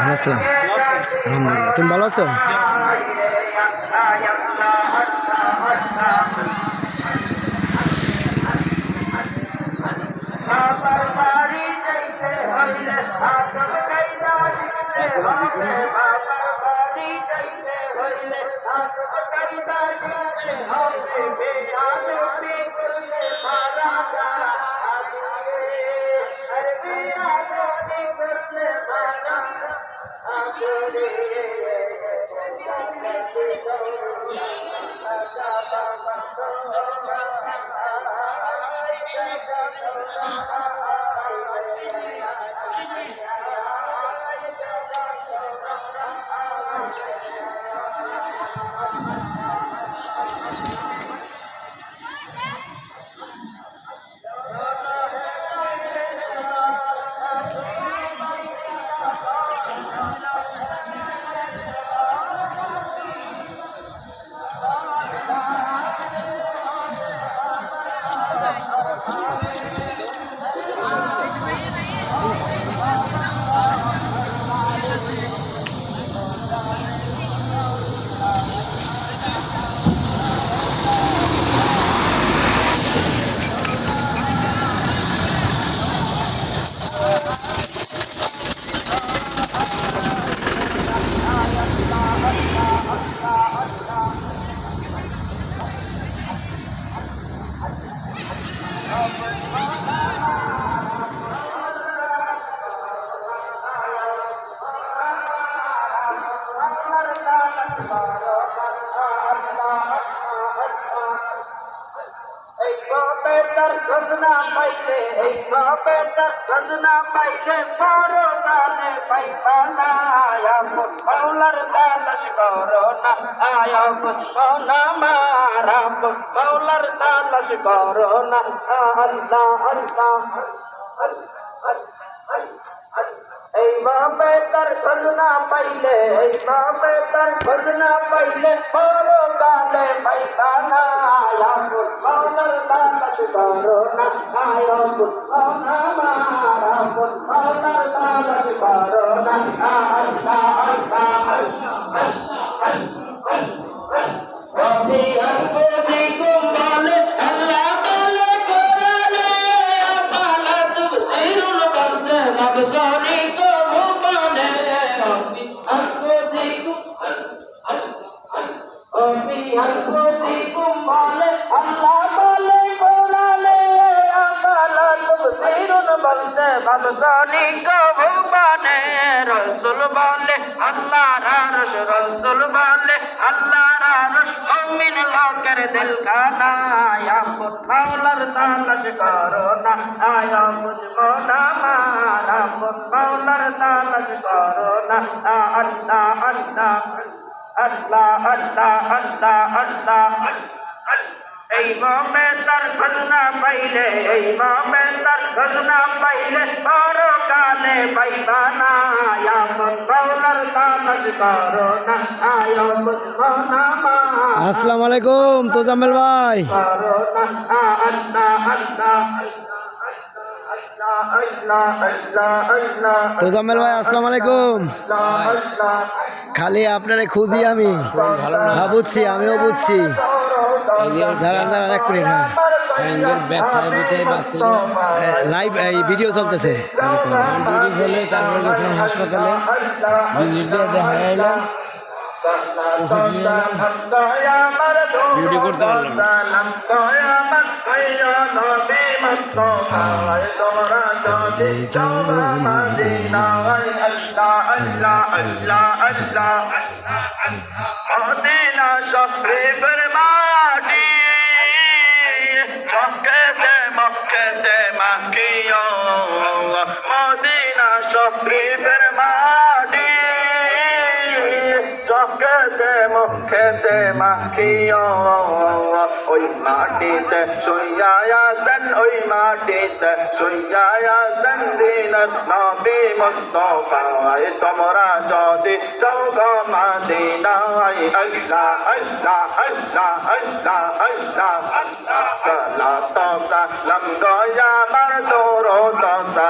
ভালো আসসালাম আলহামদুলিল্লাহ। তুমি ভালো আছো? Hallelujah. এই তার খজনা পাইলে এই তার খজনা পাইলে বড় গানে পাইবা না। আয়ামুল মাওলার দালাস করোনা আয়ামুল মাওলা মারামুল মাওলার দালাস করোনা। আল্লাহ আল্লাহ এই বাপে তার খজনা পাইলে, এই বাপে তার পাইলে পাইবা না আয়ামুল মাওলার দালাস করোনা আয়ামুল মাওলা তুবসিরুল বারদে নবসানি কো মুবানে রসুল বলে, আল্লাহর আরশ, রসুল বলে, আল্লাহর আরশ মুমিন লোকের দিল খানা আয়ামুল মাওলার তালাশ করো না, আয়া বুঝব না মারামুল মাওলার তালাশ করো না আল্লাহ আল্লাহ আল্লাহ আল্লাহ আল্লাহ আল্লাহ এই বাবে তার খজনা পাইলে, এই বাবে তার পাইলে বড় পাইবা না আয়ামুল মাওলার তালাশ করো না আয়া বুঝব না আসসালামু আলাইকুম তোজাম্মেল ভাই। তোজাম্মেল ভাই আসসালামু আলাইকুম। খালি আপনারে খুঁজি আমি। হ্যাঁ বুঝছি আমিও বুঝছি। দাঁড়ান দাঁড়ান এক মিনিট হ্যাঁ। লাইভ এই ভিডিও চলতেছে। ডিউটি চলে তারপরে গেছিলাম হাসপাতালে। ভিজিট দিয়ে দেখা এলাম ওষুধ নিয়ে এলাম ডিউটি করতে পারলাম শরীফের মাটি চকেতে শরীফের মাটি চকেতে মুখেতে মাখিও ওই মাটিতে শুইয়াছেন ওই মাটিতে শুইয়াছেন দিনত নবী মুস্তফায় তোমরা যদি চৌগ মাদিনায় আল্লাহ আল্লাহ আল্লাহ আল্লাহ আল্লাহ সালাত সালাম গয়া মার দোরো দসা